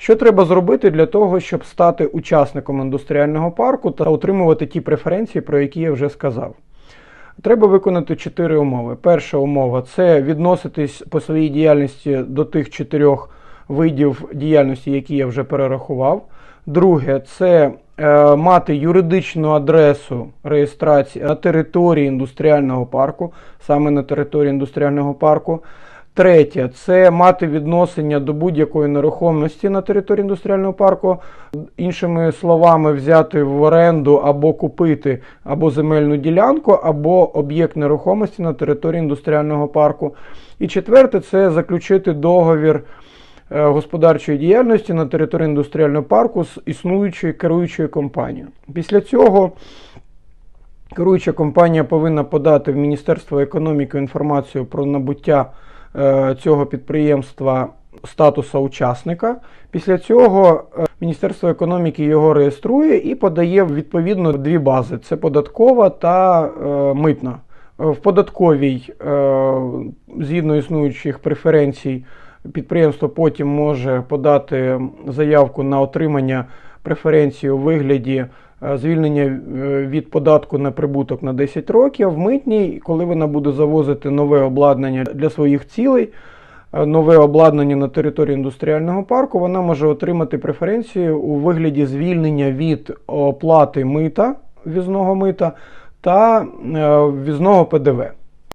Що треба зробити для того, щоб стати учасником індустріального парку та отримувати ті преференції, про які я вже сказав? Треба виконати чотири умови. Перша умова це відноситись по своїй діяльності до тих чотирьох видів діяльності, які я вже перерахував. Друге, це е, мати юридичну адресу реєстрації на території індустріального парку, саме на території індустріального парку. Третє це мати відношення до будь-якої нерухомості на території індустріального парку. Іншими словами, взяти в оренду або купити або земельну ділянку, або об'єкт нерухомості на території індустріального парку. І четверте це заключити договір е, господарчої діяльності на території індустріального парку з існуючою керуючою компанією. Після цього керуюча компанія повинна подати в Міністерство економіки інформацію про набуття цього підприємства статуса учасника. Після цього е, Міністерство економіки його реєструє і подає відповідно дві бази: це податкова та е, митна. Е, В податковій, е, згідно існуючих преференцій, підприємство потім може подати заявку на отримання преференцій у вигляді е, звільнення е, від податку на прибуток на 10 років. В митній, коли вона буде завозити нове обладнання для своїх цілей, е, нове обладнання на території індустріального парку, вона може отримати преференції у вигляді звільнення від оплати мита, ввізного мита та ввізного ПДВ.